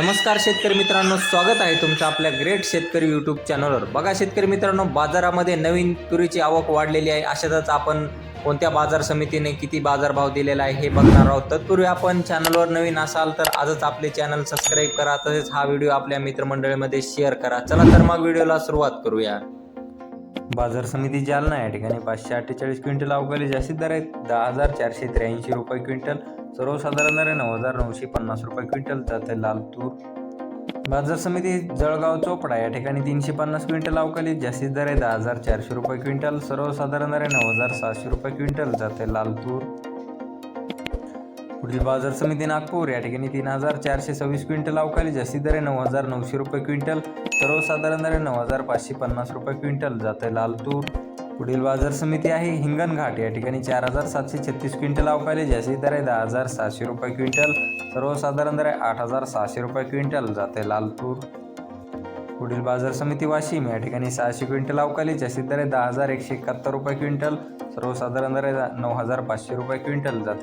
नमस्कार शेतकरी मित्रांनो स्वागत आहे तुमचं आपल्या ग्रेट शेतकरी यूट्यूब चॅनलवर बघा शेतकरी मित्रांनो बाजारामध्ये नवीन तुरीची आवक वाढलेली आहे. अशातच आपण कोणत्या बाजार समितीने किती बाजारभाव दिलेला आहे हे बघणार आहोत. तत्पूर्वी आपण चॅनलवर नवीन असाल तर आजच आपले चॅनल सबस्क्राईब करा. तसेच हा व्हिडिओ आपल्या मित्रमंडळीमध्ये शेअर करा. चला तर मग व्हिडिओला सुरुवात करूया. बाजार समिती जालना या ठिकाणी पाचशे अठ्ठेचाळीस क्विंटल अवकाळी जास्तीत दर आहेत. दहा हजार चारशे त्र्याऐंशी रुपये क्विंटल सर्वसाधारण दर आहे नऊ हजार नऊशे पन्नास रुपये क्विंटल जाते लाल तूर. बाजार समिती जळगाव चोपडा या ठिकाणी तीनशे पन्नास क्विंटल अवकाळी जास्तीत दर आहे दहा हजार चारशे रुपये क्विंटल सर्वसाधारण दर आहे नऊ हजार सहाशे रुपये क्विंटल जाते लाल तूर. पुढील बाजार समिती नागपूर या ठिकाणी तीन हजार चारशे सव्वीस क्विंटल अवकाळी जास्ती दरे नऊ हजार नऊशे रुपये क्विंटल. सर्वसाधारण दरे नऊ हजार पाचशे पन्नास रुपये क्विंटल. जाते लाल तूर पुढील बाजार समिती आहे हिंगणघाट या ठिकाणी चार हजार सातशे छत्तीस क्विंटल अवकाळी जास्ती दरे दहा हजार सहाशे रुपये क्विंटल. सर्वसाधारण दरे आठ हजार सहाशे रुपये क्विंटल. जाते लाल तूर पुढील बाजार समिती वाशिम या ठिकाणी सहाशे क्विंटल अवकाळी जास्ती दरे दहा हजार एकशे एकाहत्तर रुपये क्विंटल. सर्वसाधारण दरे नऊ हजार पाचशे रुपये क्विंटल. जाते